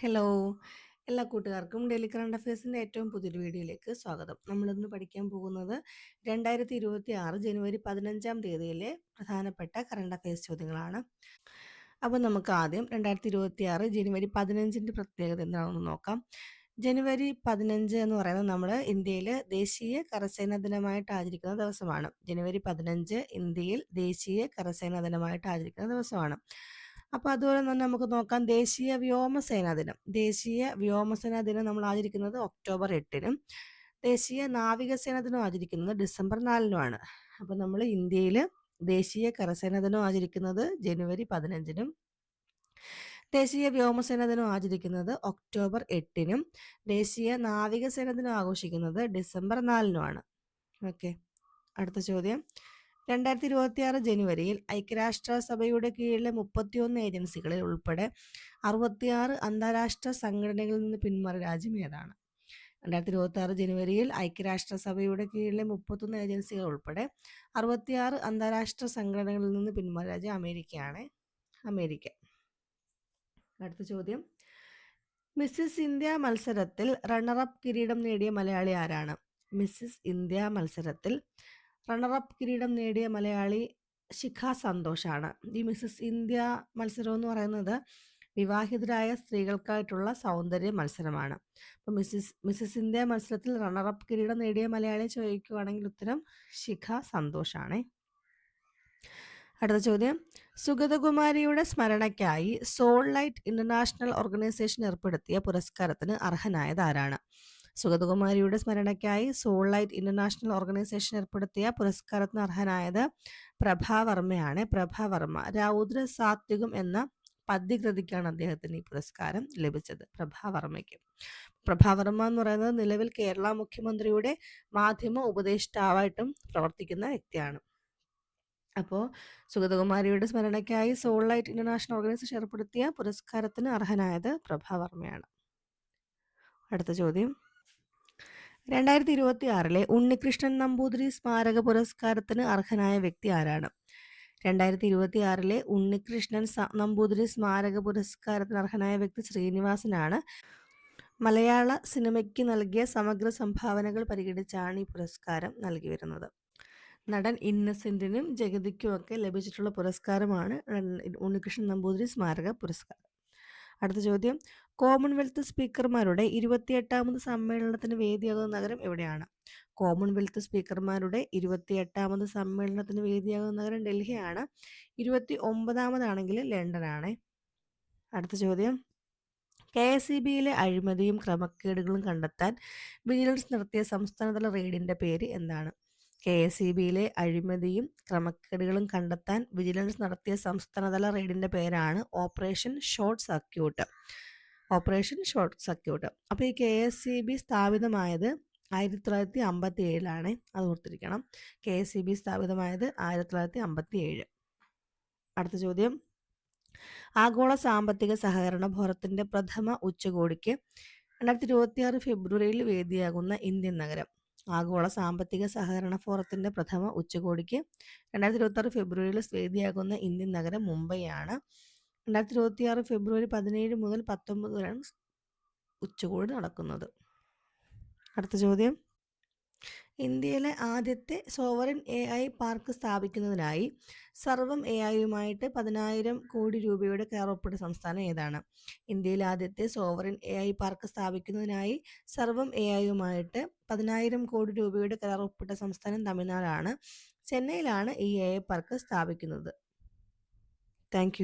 Hello. എല്ലാ കൂട്ടുകാർക്കും daily current അഫയേഴ്സിന്റെ ഏറ്റവും പുതിയൊരു വീഡിയോയിലേക്ക് സ്വാഗതം. നമ്മളിന്ന് പഠിക്കാൻ പോകുന്നത് രണ്ടായിരത്തി ഇരുപത്തി ആറ് ജനുവരി പതിനഞ്ചാം തീയതിയിലെ പ്രധാനപ്പെട്ട കറണ്ട് അഫയേഴ്സ് ചോദ്യങ്ങളാണ്. അപ്പോൾ നമുക്ക് ആദ്യം രണ്ടായിരത്തി ഇരുപത്തി ആറ് ജനുവരി പതിനഞ്ചിന്റെ പ്രത്യേകത എന്താണെന്ന് നോക്കാം. ജനുവരി പതിനഞ്ച് എന്ന് പറയുന്നത് നമ്മൾ ഇന്ത്യയിൽ ദേശീയ കരസേനാ ദിനമായിട്ട് ആചരിക്കുന്ന ദിവസമാണ്. ജനുവരി പതിനഞ്ച് ഇന്ത്യയിൽ ദേശീയ കരസേനാ ദിനമായിട്ട് ആചരിക്കുന്ന ദിവസമാണ്. അപ്പോൾ അതുപോലെ തന്നെ നമുക്ക് നോക്കാം. ദേശീയ വ്യോമസേനാ ദിനം. ദേശീയ വ്യോമസേനാ ദിനം നമ്മൾ ആചരിക്കുന്നത് ഒക്ടോബർ എട്ടിനും. ദേശീയ നാവികസേനാ ദിനം ആചരിക്കുന്നത് ഡിസംബർ നാലിനുമാണ്. അപ്പോൾ നമ്മൾ ഇന്ത്യയിൽ ദേശീയ കരസേനാ ദിനം ആചരിക്കുന്നത് ജനുവരി പതിനഞ്ചിനും ദേശീയ വ്യോമസേന ദിനം ആചരിക്കുന്നത് ഒക്ടോബർ എട്ടിനും ദേശീയ നാവികസേന ദിനം ആഘോഷിക്കുന്നത് ഡിസംബർ നാലിനുമാണ്. ഓക്കെ. അടുത്ത ചോദ്യം. രണ്ടായിരത്തി ഇരുപത്തി ആറ് ജനുവരിയിൽ ഐക്യരാഷ്ട്രസഭയുടെ കീഴിലെ മുപ്പത്തിയൊന്ന് ഏജൻസികളിൽ ഉൾപ്പെടെ അറുപത്തിയാറ് അന്താരാഷ്ട്ര സംഘടനകളിൽ നിന്ന് പിന്മാറിയ രാജ്യം ഏതാണ്? രണ്ടായിരത്തി ഇരുപത്തി ആറ് ജനുവരിയിൽ ഐക്യരാഷ്ട്രസഭയുടെ കീഴിലെ മുപ്പത്തൊന്ന് ഏജൻസികൾ ഉൾപ്പെടെ അറുപത്തിയാറ് അന്താരാഷ്ട്ര സംഘടനകളിൽ നിന്ന് പിന്മാറിയ രാജ്യം അമേരിക്കയാണ്. അമേരിക്ക. അടുത്ത ചോദ്യം. മിസ്സിസ് ഇന്ത്യ മത്സരത്തിൽ റണ്ണറപ്പ് കിരീടം നേടിയ മലയാളി ആരാണ്? മിസ്സിസ് ഇന്ത്യ മത്സരത്തിൽ റണ്ണറപ്പ് കിരീടം നേടിയ മലയാളി ശിഖ സന്തോഷാണ്. ഈ മിസ്സസ് ഇന്ത്യ മത്സരം എന്ന് പറയുന്നത് വിവാഹിതരായ സ്ത്രീകൾക്കായിട്ടുള്ള സൗന്ദര്യ മത്സരമാണ്. അപ്പോൾ മിസ്സിസ് മിസ്സസ് ഇന്ത്യ മത്സരത്തിൽ റണ്ണറപ്പ് കിരീടം നേടിയ മലയാളിയെ ചോദിക്കുകയാണെങ്കിൽ ഉത്തരം ശിഖ സന്തോഷാണേ. അടുത്ത ചോദ്യം. സുഗതകുമാരിയുടെ സ്മരണയ്ക്കായി സോൾ ലൈറ്റ് ഇന്റർനാഷണൽ ഓർഗനൈസേഷൻ ഏർപ്പെടുത്തിയ പുരസ്കാരത്തിന് അർഹനായത് ആരാണ്? സുഗതകുമാരിയുടെ സ്മരണയ്ക്കായി സോൾ ലൈറ്റ് ഇന്റർനാഷണൽ ഓർഗനൈസേഷൻ ഏർപ്പെടുത്തിയ പുരസ്കാരത്തിന് അർഹനായത് പ്രഭാവർമ്മയാണ് പ്രഭാവർമ്മ രൗദ്ര സാത്വികം എന്ന പദ്യകൃതിക്കാണ് അദ്ദേഹത്തിന് ഈ പുരസ്കാരം ലഭിച്ചത്. പ്രഭാവർമ്മയ്ക്ക് പ്രഭാവർമ്മ എന്ന് പറയുന്നത് നിലവിൽ കേരള മുഖ്യമന്ത്രിയുടെ മാധ്യമ ഉപദേഷ്ടാവായിട്ടും പ്രവർത്തിക്കുന്ന വ്യക്തിയാണ്. അപ്പോൾ സുഗതകുമാരിയുടെ സ്മരണയ്ക്കായി സോൾ ലൈറ്റ് ഇന്റർനാഷണൽ ഓർഗനൈസേഷൻ ഏർപ്പെടുത്തിയ പുരസ്കാരത്തിന് അർഹനായത് പ്രഭാവർമ്മയാണ് അടുത്ത ചോദ്യം. രണ്ടായിരത്തി ഇരുപത്തി ആറിലെ ഉണ്ണികൃഷ്ണൻ നമ്പൂതിരി സ്മാരക പുരസ്കാരത്തിന് അർഹനായ വ്യക്തി ആരാണ്? രണ്ടായിരത്തി ഇരുപത്തി ആറിലെ ഉണ്ണികൃഷ്ണൻ നമ്പൂതിരി സ്മാരക പുരസ്കാരത്തിന് അർഹനായ വ്യക്തി ശ്രീനിവാസനാണ്. മലയാള സിനിമയ്ക്ക് നൽകിയ സമഗ്ര സംഭാവനകൾ പരിഗണിച്ചാണ് ഈ പുരസ്കാരം നൽകി വരുന്നത്. നടൻ ഇന്നസെന്റിനും ജഗതിക്കും ഒക്കെ ലഭിച്ചിട്ടുള്ള പുരസ്കാരമാണ് ഉണ്ണികൃഷ്ണൻ നമ്പൂതിരി സ്മാരക പുരസ്കാരം. അടുത്ത ചോദ്യം. കോമൺവെൽത്ത് സ്പീക്കർമാരുടെ ഇരുപത്തിയെട്ടാമത് സമ്മേളനത്തിന് വേദിയാകുന്ന നഗരം എവിടെയാണ്? കോമൺവെൽത്ത് സ്പീക്കർമാരുടെ ഇരുപത്തിയെട്ടാമത് സമ്മേളനത്തിന് വേദിയാകുന്ന നഗരം ഡൽഹിയാണ്. ഇരുപത്തി ഒമ്പതാമതാണെങ്കിൽ ലണ്ടനാണ്. അടുത്ത ചോദ്യം. കെ എസ് ഇ ബിയിലെ അഴിമതിയും ക്രമക്കേടുകളും കണ്ടെത്താൻ വിജിലൻസ് നടത്തിയ സംസ്ഥാനതല റെയ്ഡിന്റെ പേര് എന്താണ്? കെ എസ് ഇ ബിയിലെ അഴിമതിയും ക്രമക്കേടുകളും കണ്ടെത്താൻ വിജിലൻസ് നടത്തിയ സംസ്ഥാനതല റെയ്ഡിന്റെ പേരാണ് operation short circuit. Operation short circuit. അപ്പോൾ ഈ കെ എസ് സി ബി സ്ഥാപിതമായത് ആയിരത്തി തൊള്ളായിരത്തി അമ്പത്തി ഏഴിലാണ് അത് ഓർത്തിരിക്കണം. കെ എസ് സി ബി സ്ഥാപിതമായത് ആയിരത്തി തൊള്ളായിരത്തി അമ്പത്തി ഏഴ് അടുത്ത ചോദ്യം. ആഗോള സാമ്പത്തിക സഹകരണ ഫോറത്തിന്റെ പ്രഥമ ഉച്ചകോടിക്ക് രണ്ടായിരത്തി ഇരുപത്തിയാറ് ഫെബ്രുവരിയിൽ വേദിയാകുന്ന ഇന്ത്യൻ നഗരം. ആഗോള സാമ്പത്തിക സഹകരണ ഫോറത്തിന്റെ പ്രഥമ ഉച്ചകോടിക്ക് രണ്ടായിരത്തി ഇരുപത്തി ആറ് ഫെബ്രുവരിയിൽ സ്വേദിയാകുന്ന ഇന്ത്യൻ നഗരം മുംബൈയാണ്. രണ്ടായിരത്തി ഇരുപത്തി ആറ് ഫെബ്രുവരി പതിനേഴ് മുതൽ പത്തൊമ്പത് വരെയാണ് ഉച്ചകോടി നടക്കുന്നത്. അടുത്ത ചോദ്യം. ഇന്ത്യയിലെ ആദ്യത്തെ സോവറിൻ എ ഐ പാർക്ക് സ്ഥാപിക്കുന്നതിനായി സർവം എ ഐയുമായിട്ട് പതിനായിരം കോടി രൂപയുടെ കയറൊപ്പിട്ട സംസ്ഥാനം ഏതാണ്? ഇന്ത്യയിലെ ആദ്യത്തെ സോവറിൻ എ ഐ പാർക്ക് സ്ഥാപിക്കുന്നതിനായി സർവം എ ഐയുമായിട്ട് പതിനായിരം കോടി രൂപയുടെ കയറൊപ്പിട്ട സംസ്ഥാനം തമിഴ്നാടാണ്. ചെന്നൈയിലാണ് ഈ എ ഐ പാർക്ക് സ്ഥാപിക്കുന്നത്. താങ്ക്